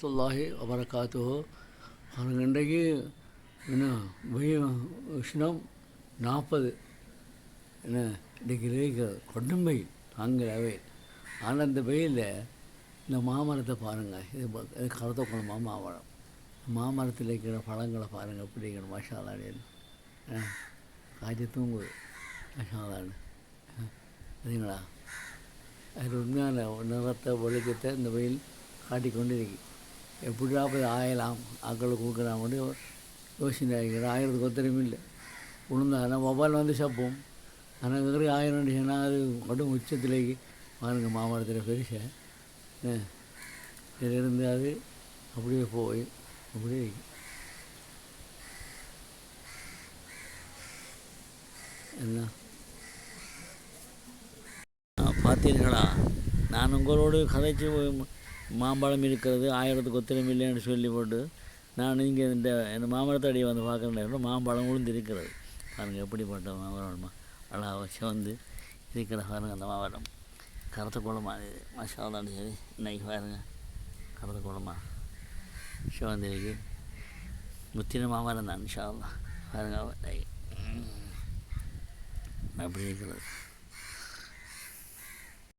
வரமத்துல்லாஹி வபரகாத்து அவனுக்கு இன்றைக்கு என்ன வெயில் உஷ்ணம் நாற்பது. என்ன டிகிரி கொண்டும் வெயில் தாங்கிற வெயில் ஆனால் அந்த வெயிலில் இந்த மாமரத்தை பாருங்கள் இது இது கருத்த குளமா மாமரம் மாமரத்தில் இருக்கிற பழங்களை பாருங்கள் எப்படி இருக்கணும் மசாலான்னு காய்ச்சி தூங்குது மசாலான்னு சரிங்களா? அது உண்மையான நிறத்தை ஒழுக்கத்தை இந்த வெயில் காட்டிக்கொண்டு இருக்கு எப்படியாவது ஆயலாம் ஆக்களுக்கு கொடுக்குறான் மட்டும் யோசனை ஆகிக்கிறேன் ஆயிரத்துக்கு ஒத்தரையும் இல்லை. உளுந்தா ஆனால் மொபைல் வந்து சாப்போம். ஆனால் இருக்கிற ஆயிரம் சொன்னால் அது கடும் உச்சத்திலேக்கு பாருங்கள் மாமரத்தில் பெருசை. இதில் இருந்து அது அப்படியே போய் அப்படியே என்ன? பார்த்தீர்களா? நான் உங்களோடு கதைச்சு மாம்பழம் இருக்கிறது ஆயிரத்துக்கு ஒத்திரம் இல்லைன்னு சொல்லி போட்டு நான் இங்கே இந்த இந்த மாமரத்தை அடியை வந்து பார்க்குற நேரம் மாம்பழம் விழுந்து இருக்கிறது பாருங்கள் எப்படிப்பட்ட மாமரம் அழகாக சிவந்து இருக்கிற பாருங்க அந்த மாமரம் கருத்து குளமா இது மசாலான்னு சரி இன்னைக்கு பாருங்கள் கருத்து குளமா சிவந்து இருக்கு. முத்தின மாமரம் தான் இன்ஷா அல்லாஹ். பாருங்க அப்படி இருக்கிறது.